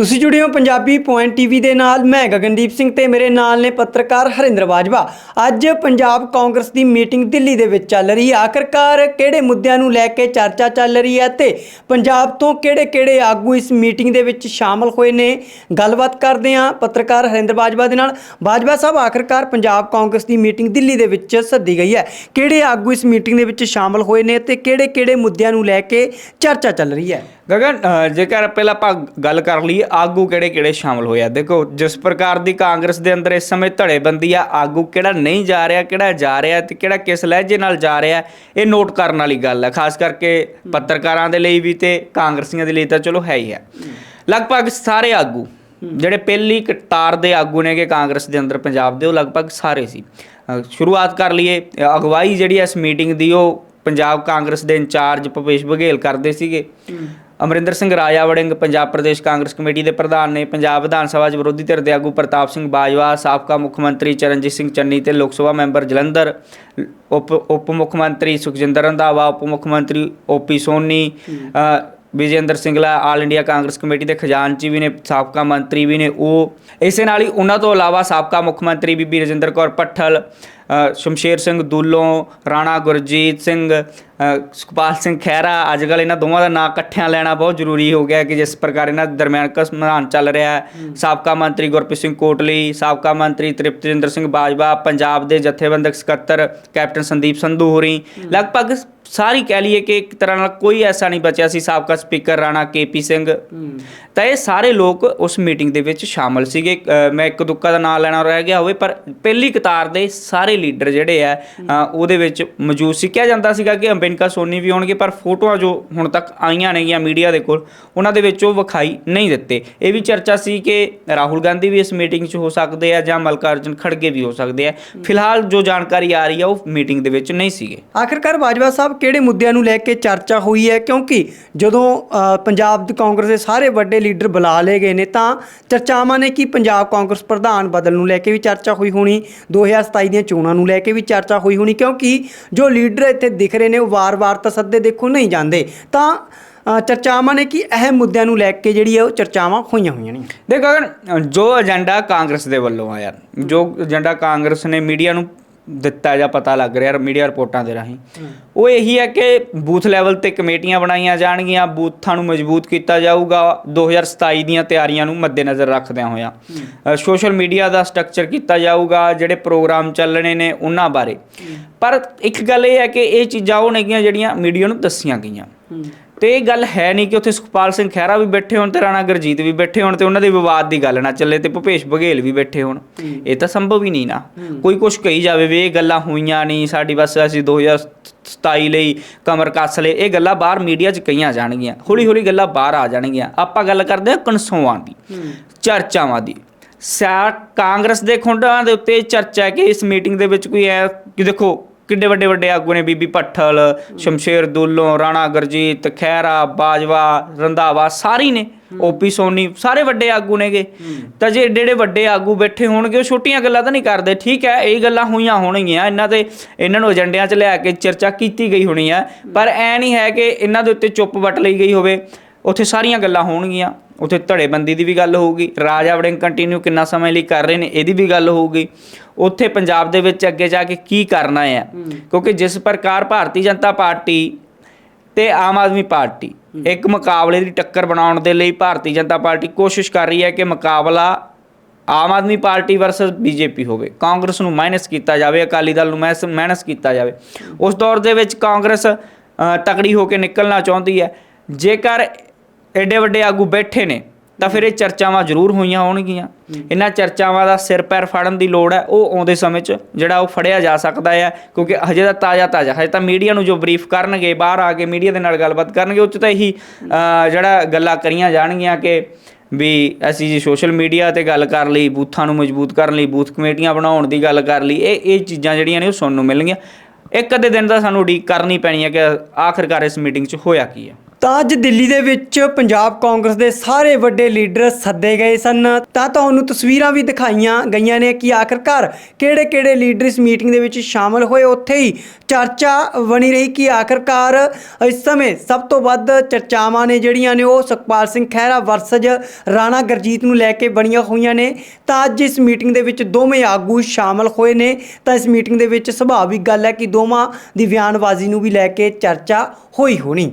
ਤੁਸੀਂ ਜੁੜੇ ਹੋ ਪੰਜਾਬੀ ਪੁਆਇੰਟ ਟੀਵੀ ਦੇ ਨਾਲ। ਮੈਂ ਗਗਨਦੀਪ ਸਿੰਘ ਤੇ ਮੇਰੇ ਨਾਲ ਨੇ ਪੱਤਰਕਾਰ ਹਰਿੰਦਰ ਬਾਜਵਾ। ਅੱਜ ਪੰਜਾਬ ਕਾਂਗਰਸ ਦੀ ਮੀਟਿੰਗ ਦਿੱਲੀ ਦੇ ਵਿੱਚ ਚੱਲ ਰਹੀ ਹੈ। ਆਖਰਕਾਰ ਕਿਹੜੇ ਮੁੱਦਿਆਂ ਨੂੰ ਲੈ ਕੇ ਚਰਚਾ ਚੱਲ ਰਹੀ ਹੈ ਤੇ ਪੰਜਾਬ ਤੋਂ ਕਿਹੜੇ-ਕਿਹੜੇ ਆਗੂ ਇਸ ਮੀਟਿੰਗ ਦੇ ਵਿੱਚ ਸ਼ਾਮਲ ਹੋਏ ਨੇ? ਗੱਲਬਾਤ ਕਰਦੇ ਹਾਂ ਪੱਤਰਕਾਰ ਹਰਿੰਦਰ ਬਾਜਵਾ ਦੇ ਨਾਲ। ਬਾਜਵਾ ਸਾਹਿਬ, ਆਖਰਕਾਰ ਪੰਜਾਬ ਕਾਂਗਰਸ ਦੀ ਮੀਟਿੰਗ ਦਿੱਲੀ ਦੇ ਵਿੱਚ ਸੱਦੀ ਗਈ ਹੈ। ਕਿਹੜੇ ਆਗੂ ਇਸ ਮੀਟਿੰਗ ਦੇ ਵਿੱਚ ਸ਼ਾਮਲ ਹੋਏ ਨੇ ਤੇ ਕਿਹੜੇ-ਕਿਹੜੇ ਮੁੱਦਿਆਂ ਨੂੰ ਲੈ ਕੇ ਚਰਚਾ ਚੱਲ ਰਹੀ ਹੈ? ਗਗਨ ਜੇਕਰ ਪਹਿਲਾਂ ਆਪਾਂ ਗੱਲ ਕਰ ਲਈਏ ਆਗੂ ਕਿਹੜੇ-ਕਿਹੜੇ ਸ਼ਾਮਲ ਹੋਏ ਆ? ਦੇਖੋ, ਜਿਸ ਪ੍ਰਕਾਰ ਦੀ ਕਾਂਗਰਸ ਦੇ ਅੰਦਰ ਇਸ ਸਮੇਂ ਧੜੇਬੰਦੀ ਆ, ਆਗੂ ਕਿਹੜਾ ਨਹੀਂ ਜਾ ਰਿਹਾ, ਕਿਹੜਾ ਜਾ ਰਿਹਾ ਤੇ ਕਿਹੜਾ ਕਿਸ ਲਹਿਜੇ ਨਾਲ ਜਾ ਰਿਹਾ, ਇਹ ਨੋਟ ਕਰਨ ਵਾਲੀ ਗੱਲ ਹੈ ਖਾਸ ਕਰਕੇ ਪੱਤਰਕਾਰਾਂ ਦੇ ਲਈ ਵੀ ਤੇ ਕਾਂਗਰਸੀਆਂ ਦੇ ਲਈ ਤਾਂ ਚਲੋ ਹੈ ਹੀ ਹੈ। ਲਗਭਗ ਸਾਰੇ ਆਗੂ, ਜਿਹੜੇ ਪਹਿਲੀ ਕਤਾਰ ਦੇ ਆਗੂ ਨੇਗੇ ਕਾਂਗਰਸ ਦੇ ਅੰਦਰ ਪੰਜਾਬ ਦੇ, ਉਹ ਲਗਭਗ ਸਾਰੇ ਸੀ। ਸ਼ੁਰੂਆਤ ਕਰ ਲਈਏ ਅਗਵਾਈ ਜਿਹੜੀ ਇਸ ਮੀਟਿੰਗ ਦੀ, ਉਹ ਪੰਜਾਬ ਕਾਂਗਰਸ ਦੇ ਇੰਚਾਰਜ ਭੁਪੇਸ਼ ਬਘੇਲ ਕਰਦੇ ਸੀਗੇ। ਅਮਰਿੰਦਰ ਸਿੰਘ ਰਾਜਾ ਵੜਿੰਗ ਪੰਜਾਬ ਪ੍ਰਦੇਸ਼ ਕਾਂਗਰਸ ਕਮੇਟੀ ਦੇ ਪ੍ਰਧਾਨ ਨੇ ਪੰਜਾਬ ਵਿਧਾਨ ਸਭਾ 'ਚ ਵਿਰੋਧੀ ਧਿਰ ਦੇ ਆਗੂ ਪ੍ਰਤਾਪ ਸਿੰਘ ਬਾਜਵਾ ਸਾਬਕਾ ਮੁੱਖ ਮੰਤਰੀ ਚਰਨਜੀਤ ਸਿੰਘ ਚੰਨੀ ਤੇ ਲੋਕ ਸਭਾ ਮੈਂਬਰ ਜਲੰਧਰ ਉਪ ਉਪ ਮੁੱਖ ਮੰਤਰੀ ਸੁਖਜਿੰਦਰ ਰੰਧਾਵਾ ਉਪ ਮੁੱਖ ਮੰਤਰੀ ਓਪੀ ਸੋਨੀ ਅ, Vijender Singla all India Congress committee ਦੇ ਖਜ਼ਾਨਚੀ ਵੀ ਨੇ ਸਾਬਕਾ ਮੰਤਰੀ ਵੀ ਨੇ ਉਹ ਇਸੇ ਨਾਲ ਹੀ ਉਹਨਾਂ ਤੋਂ ਇਲਾਵਾ ਸਾਬਕਾ ਮੁੱਖ ਮੰਤਰੀ ਬੀਬੀ ਰਜਿੰਦਰ ਕੌਰ ਪੱਠਲ ਸ਼ਮਸ਼ੇਰ ਸਿੰਘ ਦੁੱਲੋਂ ਰਾਣਾ ਗੁਰਜੀਤ ਸਿੰਘ ਸੁਖਪਾਲ ਸਿੰਘ ਖਹਿਰਾ ਅੱਜ ਕੱਲ੍ਹ ਇਹਨਾਂ ਦੋਵਾਂ ਦਾ ਨਾਂ ਇਕੱਠਿਆਂ ਲੈਣਾ ਬਹੁਤ ਜ਼ਰੂਰੀ ਹੋ ਗਿਆ ਕਿ ਜਿਸ ਪ੍ਰਕਾਰ ਇਹਨਾਂ ਦੇ ਦਰਮਿਆਨ ਘਮਾਨ ਚੱਲ ਰਿਹਾ ਹੈ। ਸਾਬਕਾ ਮੰਤਰੀ ਗੁਰਪ੍ਰੀਤ ਸਿੰਘ ਕੋਟਲੀ ਸਾਬਕਾ ਮੰਤਰੀ ਤ੍ਰਿਪਤਜਿੰਦਰ ਸਿੰਘ ਬਾਜਵਾ ਪੰਜਾਬ ਦੇ ਜਥੇਬੰਦਕ ਸਕੱਤਰ ਕੈਪਟਨ ਸੰਦੀਪ ਸੰਧੂ ਹੋਰੀ। ਲਗਭਗ ਸਾਰੀ ਕਹਿ ਲਈਏ ਕਿ ਇੱਕ ਤਰ੍ਹਾਂ ਨਾਲ ਕੋਈ ਐਸਾ ਨਹੀਂ ਬਚਿਆ ਸੀ ਸਾਬਕਾ ਸਪੀਕਰ ਰਾਣਾ ਕੇਪੀ ਸਿੰਘ। ਤਾਂ ਇਹ ਸਾਰੇ ਲੋਕ ਉਸ ਮੀਟਿੰਗ ਦੇ ਵਿੱਚ ਸ਼ਾਮਲ ਸੀਗੇ। ਮੈਂ ਇੱਕ ਦੁੱਕਾ ਦਾ ਨਾਮ ਲੈਣਾ ਰਹਿ ਗਿਆ ਹੋਵੇ ਪਰ ਪਹਿਲੀ ਕਤਾਰ ਦੇ ਸਾਰੇ ਲੀਡਰ ਜਿਹੜੇ ਆ ਉਹਦੇ ਵਿੱਚ ਮੌਜੂਦ ਸੀ। ਕਿਹਾ ਜਾਂਦਾ ਸੀਗਾ ਕਿ ਅੰਬੇਨਕਾ ਸੋਨੀ ਵੀ ਆਉਣਗੇ, ਪਰ ਫੋਟੋਆਂ ਜੋ ਹੁਣ ਤੱਕ ਆਈਆਂ ਨੇਗੀਆਂ ਮੀਡੀਆ ਦੇ ਕੋਲ, ਉਹਨਾਂ ਦੇ ਵਿੱਚ ਉਹ ਵਿਖਾਈ ਨਹੀਂ ਦਿੱਤੇ। ਇਹ ਵੀ ਚਰਚਾ ਸੀ ਕਿ ਰਾਹੁਲ ਗਾਂਧੀ ਵੀ ਇਸ ਮੀਟਿੰਗ 'ਚ ਹੋ ਸਕਦੇ ਆ ਜਾਂ ਮਲਕਾ ਮਲਕਾਰਜਨ ਖੜਗੇ ਵੀ ਹੋ ਸਕਦੇ ਆ। ਫਿਲਹਾਲ ਜੋ ਜਾਣਕਾਰੀ ਆ ਰਹੀ ਆ, ਉਹ ਮੀਟਿੰਗ ਦੇ ਵਿੱਚ ਨਹੀਂ ਸੀਗੇ। ਆਖਿਰਕਾਰ ਬਾਜਵਾ ਸਾਹਿਬ, ਕਿਹੜੇ ਮੁੱਦਿਆਂ ਨੂੰ ਲੈ ਕੇ ਚਰਚਾ ਹੋਈ ਹੈ? ਕਿਉਂਕਿ ਜਦੋਂ ਪੰਜਾਬ ਦੀ ਕਾਂਗਰਸ ਦੇ ਸਾਰੇ ਵੱਡੇ ਲੀਡਰ ਬੁਲਾ ਲਏ ਗਏ ਨੇ, ਤਾਂ ਚਰਚਾਵਾਂ ਨੇ ਕਿ ਪੰਜਾਬ ਕਾਂਗਰਸ ਪ੍ਰਧਾਨ ਬਦਲ ਨੂੰ ਲੈ ਕੇ ਵੀ ਚਰਚਾ ਹੋਈ ਹੋਣੀ। 2027 ਦੀਆਂ ਚੋਣਾਂ ਨੂੰ ਲੈ ਕੇ ਵੀ ਚਰਚਾ ਹੋਈ ਹੋਣੀ, ਕਿਉਂਕਿ ਜੋ ਲੀਡਰ ਇੱਥੇ ਦਿਖ ਰਹੇ ਨੇ, ਉਹ ਵਾਰ-ਵਾਰ ਤਾਂ ਸੱਦੇ ਦੇਖੋ ਨਹੀਂ ਜਾਂਦੇ। ਤਾਂ ਚਰਚਾਵਾਂ ਨੇ ਕਿ ਅਹਿਮ ਮੁੱਦਿਆਂ ਨੂੰ ਲੈ ਕੇ ਜਿਹੜੀ ਹੈ ਉਹ ਚਰਚਾਵਾਂ ਹੋਈਆਂ ਹੋਈਆਂ ਨੇ। ਦੇਖੋ ਅਗਰ ਜੋ ਏਜੰਡਾ ਕਾਂਗਰਸ ਦੇ ਵੱਲੋਂ ਆਇਆ, ਜੋ ਏਜੰਡਾ ਕਾਂਗਰਸ ਨੇ ਮੀਡੀਆ ਨੂੰ ਦਿੱਤਾ ਜਾਂ ਪਤਾ ਲੱਗ ਰਿਹਾ ਮੀਡੀਆ ਰਿਪੋਰਟਾਂ ਦੇ ਰਾਹੀਂ। ਉਹ ਇਹੀ ਹੈ ਕਿ ਬੂਥ ਲੈਵਲ ਤੇ ਕਮੇਟੀਆਂ ਬਣਾਈਆਂ ਜਾਣਗੀਆਂ ਬੂਥਾਂ ਨੂੰ ਮਜ਼ਬੂਤ ਕੀਤਾ ਜਾਊਗਾ 2027 ਦੀਆਂ ਤਿਆਰੀਆਂ ਨੂੰ ਮੱਦੇਨਜ਼ਰ ਰੱਖਦਿਆਂ ਹੋਇਆਂ। ਸੋਸ਼ਲ ਮੀਡੀਆ ਦਾ ਸਟਰਕਚਰ ਕੀਤਾ ਜਾਊਗਾ ਜਿਹੜੇ ਪ੍ਰੋਗਰਾਮ ਚੱਲਣੇ ਨੇ ਉਹਨਾਂ ਬਾਰੇ। ਪਰ ਇੱਕ ਗੱਲ ਇਹ ਹੈ ਕਿ ਇਹ ਚੀਜ਼ਾਂ ਉਹ ਨੇਗੀਆਂ ਜਿਹੜੀਆਂ ਮੀਡੀਆ ਨੂੰ ਦੱਸੀਆਂ ਗਈਆਂ। ਤੇ ਇਹ ਗੱਲ ਹੈ ਨਹੀਂ ਕਿ ਉੱਥੇ ਸੁਖਪਾਲ ਸਿੰਘ ਖਹਿਰਾ ਵੀ ਬੈਠੇ ਹੋਣ ਤੇ ਰਾਣਾ ਗੁਰਜੀਤ ਵੀ ਬੈਠੇ ਹੋਣ ਤੇ ਉਹਨਾਂ ਦੇ ਵਿਵਾਦ ਦੀ ਗੱਲ ਨਾ ਚੱਲੇ ਤੇ ਭੁਪੇਸ਼ ਬਘੇਲ ਵੀ ਬੈਠੇ ਹੋਣ। ਇਹ ਤਾਂ ਸੰਭਵ ਹੀ ਨਹੀਂ ਨਾ। ਕੋਈ ਕੁਝ ਕਹੀ ਜਾਵੇ ਵੀ ਇਹ ਗੱਲਾਂ ਹੋਈਆਂ ਨਹੀਂ, ਸਾਡੀ ਬਸ ਅਸੀਂ 2027 ਲਈ ਕਮਰ ਕੱਸ ਲਏ। ਇਹ ਗੱਲਾਂ ਬਾਹਰ ਮੀਡੀਆ 'ਚ ਕਹੀਆਂ ਜਾਣਗੀਆਂ। ਹੌਲੀ ਹੌਲੀ ਗੱਲਾਂ ਬਾਹਰ ਆ ਜਾਣਗੀਆਂ। ਆਪਾਂ ਗੱਲ ਕਰਦੇ ਹਾਂ ਕਨਸੋਆਂ ਦੀ, ਚਰਚਾਵਾਂ ਦੀ। ਸਾ, ਕਾਂਗਰਸ ਦੇ ਖੁੰਡਾਂ ਦੇ ਉੱਤੇ ਚਰਚਾ ਹੈ ਕਿ ਇਸ ਮੀਟਿੰਗ ਦੇ ਵਿੱਚ ਕੋਈ ਹੈ ਕਿ ਦੇਖੋ ਕਿੱਡੇ ਵੱਡੇ ਵੱਡੇ ਆਗੂ ਨੇ ਬੀਬੀ ਭੱਠਲ ਸ਼ਮਸ਼ੇਰ ਦੁੱਲੋਂ ਰਾਣਾ ਗੁਰਜੀਤ ਖਹਿਰਾ ਬਾਜਵਾ ਰੰਧਾਵਾ ਸਾਰੀ ਨੇ ਓਪੀ ਸੋਨੀ ਸਾਰੇ ਵੱਡੇ ਆਗੂ ਨੇਗੇ। ਤਾਂ ਜੇ ਏਡੇ ਏਡੇ ਵੱਡੇ ਆਗੂ ਬੈਠੇ ਹੋਣਗੇ ਉਹ ਛੋਟੀਆਂ ਗੱਲਾਂ ਤਾਂ ਨਹੀਂ ਕਰਦੇ। ਠੀਕ ਹੈ ਇਹ ਗੱਲਾਂ ਹੋਈਆਂ ਹੋਣਗੀਆਂ ਇਹਨਾਂ ਤੇ ਇਹਨਾਂ ਨੂੰ ਏਜੰਡਿਆਂ 'ਚ ਲਿਆ ਕੇ ਚਰਚਾ ਕੀਤੀ ਗਈ ਹੋਣੀ ਹੈ। ਪਰ ਐ ਨਹੀਂ ਹੈ ਕਿ ਇਹਨਾਂ ਦੇ ਉੱਤੇ ਚੁੱਪ ਵੱਟ ਲਈ ਗਈ ਹੋਵੇ। ਉੱਥੇ ਸਾਰੀਆਂ ਗੱਲਾਂ ਹੋਣਗੀਆਂ। ਉੱਥੇ ਧੜੇਬੰਦੀ ਦੀ ਵੀ ਗੱਲ ਹੋਊਗੀ। ਰਾਜਾ ਵੜਿੰਗ ਕੰਟੀਨਿਊ ਕਿੰਨਾ ਸਮੇਂ ਲਈ ਕਰ ਰਹੇ ਨੇ ਇਹਦੀ ਵੀ ਗੱਲ ਹੋਊਗੀ। ਉੱਥੇ ਪੰਜਾਬ ਦੇ ਵਿੱਚ ਅੱਗੇ ਜਾ ਕੇ ਕੀ ਕਰਨਾ ਹੈ। ਕਿਉਂਕਿ ਜਿਸ ਪ੍ਰਕਾਰ ਭਾਰਤੀ ਜਨਤਾ ਪਾਰਟੀ ਤੇ ਆਮ ਆਦਮੀ ਪਾਰਟੀ ਇੱਕ ਮੁਕਾਬਲੇ ਦੀ ਟੱਕਰ ਬਣਾਉਣ ਦੇ ਲਈ ਭਾਰਤੀ ਜਨਤਾ ਪਾਰਟੀ ਕੋਸ਼ਿਸ਼ ਕਰ ਰਹੀ ਹੈ ਕਿ ਮੁਕਾਬਲਾ Aam Aadmi party versus BJP ਹੋਵੇ। ਕਾਂਗਰਸ ਨੂੰ ਮਾਈਨਸ ਕੀਤਾ ਜਾਵੇ ਅਕਾਲੀ ਦਲ ਨੂੰ ਮੈਸ- ਮਾਈਨਸ ਕੀਤਾ ਜਾਵੇ। ਉਸ ਦੌਰ ਦੇ ਵਿੱਚ ਕਾਂਗਰਸ ਤਕੜੀ ਹੋ ਕੇ ਨਿਕਲਣਾ ਚਾਹੁੰਦੀ ਹੈ। ਜੇਕਰ ਐਡੇ ਵੱਡੇ ਆਗੂ ਬੈਠੇ ਨੇ, ਤਾਂ ਫਿਰ ਇਹ ਚਰਚਾਵਾਂ ਜ਼ਰੂਰ ਹੋਈਆਂ ਹੋਣਗੀਆਂ। ਇਹਨਾਂ ਚਰਚਾਵਾਂ ਦਾ ਸਿਰ ਪੈਰ ਫੜਨ ਦੀ ਲੋੜ ਹੈ, ਉਹ ਆਉਂਦੇ ਸਮੇਂ 'ਚ ਜਿਹੜਾ ਉਹ ਫੜਿਆ ਜਾ ਸਕਦਾ ਹੈ, ਕਿਉਂਕਿ ਹਜੇ ਤਾਂ ਤਾਜ਼ਾ ਤਾਜ਼ਾ ਹਜੇ ਤਾਂ ਮੀਡੀਆ ਨੂੰ ਜੋ ਬਰੀਫ ਕਰਨਗੇ, ਬਾਹਰ ਆ ਕੇ ਮੀਡੀਆ ਦੇ ਨਾਲ ਗੱਲਬਾਤ ਕਰਨਗੇ, ਉਹ 'ਚ ਤਾਂ ਇਹੀ ਜਿਹੜਾ ਗੱਲਾਂ ਕਰੀਆਂ ਜਾਣਗੀਆਂ ਕਿ ਵੀ ਅਸੀਂ ਜੀ ਸੋਸ਼ਲ ਮੀਡੀਆ ਤੇ ਗੱਲ ਕਰ ਲਈ, ਬੂਥਾਂ ਨੂੰ ਮਜ਼ਬੂਤ ਕਰਨ ਲਈ, ਬੂਥ ਕਮੇਟੀਆਂ ਬਣਾਉਣ ਦੀ ਗੱਲ ਕਰ ਲਈ, ਇਹ ਇਹ ਚੀਜ਼ਾਂ ਜਿਹੜੀਆਂ ਨੇ ਉਹ ਸੁਣਨ ਨੂੰ ਮਿਲਣਗੀਆਂ। ਇੱਕ ਅੱਧੇ ਦਿਨ ਦਾ ਸਾਨੂੰ ਉਡੀਕ ਕਰਨੀ ਪੈਣੀ ਹੈ ਕਿ ਆਖਰਕਾਰ ਇਸ ਮੀਟਿੰਗ 'ਚ ਹੋਇਆ ਕੀ ਹੈ। ਤਾਂ ਅੱਜ ਦਿੱਲੀ ਦੇ ਵਿੱਚ ਪੰਜਾਬ ਕਾਂਗਰਸ ਦੇ ਸਾਰੇ ਵੱਡੇ ਲੀਡਰ ਸੱਦੇ ਗਏ ਸਨ। ਤਾਂ ਤੁਹਾਨੂੰ ਤਸਵੀਰਾਂ ਵੀ ਦਿਖਾਈਆਂ ਗਈਆਂ ਨੇ ਕਿ ਆਖਰਕਾਰ ਕਿਹੜੇ-ਕਿਹੜੇ ਲੀਡਰ ਇਸ ਮੀਟਿੰਗ ਦੇ ਵਿੱਚ ਸ਼ਾਮਲ ਹੋਏ। ਉੱਥੇ ਹੀ ਚਰਚਾ ਬਣੀ ਰਹੀ ਕਿ ਆਖਰਕਾਰ ਇਸ ਸਮੇਂ ਸਭ ਤੋਂ ਵੱਧ ਚਰਚਾਵਾਂ ਨੇ ਜਿਹੜੀਆਂ ਨੇ ਉਹ ਸੁਖਪਾਲ ਸਿੰਘ ਖਹਿਰਾ ਵਰਸਜ ਰਾਣਾ ਗਰਜੀਤ ਨੂੰ ਲੈ ਕੇ ਬਣੀਆਂ ਹੋਈਆਂ ਨੇ। ਤਾਂ ਅੱਜ ਇਸ ਮੀਟਿੰਗ ਦੇ ਵਿੱਚ ਦੋਵੇਂ ਆਗੂ ਸ਼ਾਮਲ ਹੋਏ ਨੇ। ਤਾਂ ਇਸ ਮੀਟਿੰਗ ਦੇ ਵਿੱਚ ਸੁਭਾਵਿਕ ਗੱਲ ਹੈ ਕਿ ਦੋਵਾਂ ਦੀ ਬਿਆਨਬਾਜ਼ੀ ਨੂੰ ਵੀ ਲੈ ਕੇ ਚਰਚਾ ਹੋਈ ਹੋਣੀ।